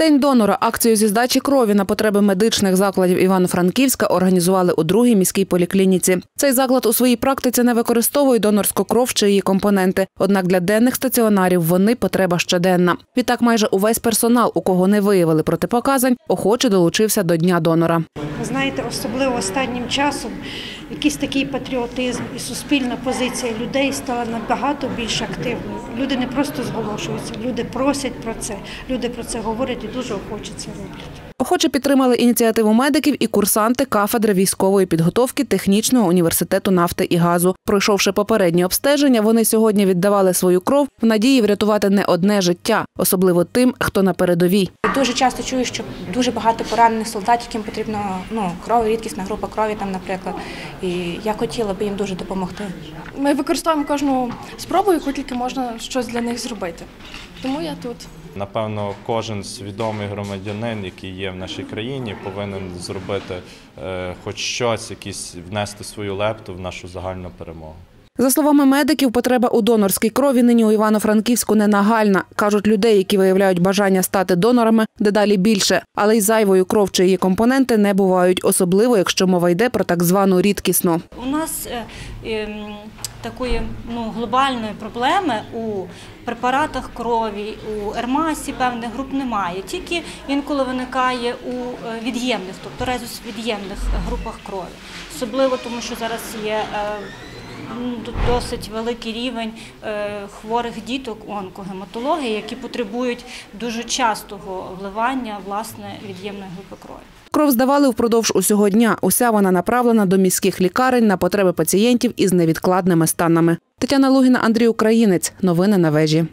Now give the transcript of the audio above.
День донора. Акцію зі здачі крові на потреби медичних закладів Івано-Франківська організували у другій міській поліклініці. Цей заклад у своїй практиці не використовує донорську кров чи її компоненти. Однак для денних стаціонарів вони потреба щоденна. Відтак, майже увесь персонал, у кого не виявили протипоказань, охоче долучився до дня донора. Ви знаєте, особливо останнім часом якийсь такий патріотизм і суспільна позиція людей стала набагато більш активною. Люди не просто зголошуються, люди просять про це, люди про це говорять дуже охоче це роблять. Охоче підтримали ініціативу медиків і курсанти кафедри військової підготовки технічного університету нафти і газу. Пройшовши попереднє обстеження, вони сьогодні віддавали свою кров в надії врятувати не одне життя, особливо тим, хто на передовій. Дуже часто чую, що дуже багато поранених солдатів, яким потрібно ну, кров, рідкісна група крові, там, наприклад. І я хотіла би їм дуже допомогти. Ми використовуємо кожну спробу, яку тільки можна щось для них зробити. Тому я тут. Напевно, кожен свідомий громадянин, який є в нашій країні, повинен зробити е, хоч щось, якісь внести свою лепту в нашу загальну перемогу. За словами медиків, потреба у донорській крові нині у Івано-Франківську не нагальна. Кажуть, людей, які виявляють бажання стати донорами, дедалі більше, але й зайвою кров чи її компоненти не бувають, особливо якщо мова йде про так звану рідкісну. У нас е, ем, такої ну, глобальної проблеми у препаратах крові, у ермасі певних груп немає. Тільки інколи виникає у е, від'ємних, тобто резус від'ємних групах крові. Особливо тому, що зараз є е, досить великий рівень е, хворих діток онкогематології, які потребують дуже частого вливання власне від'ємної групи крові. Кров здавали впродовж усього дня. Уся вона направлена до міських лікарень на потреби пацієнтів із невідкладними станами. Тетяна Лугіна, Андрій Українець. Новини на вежі.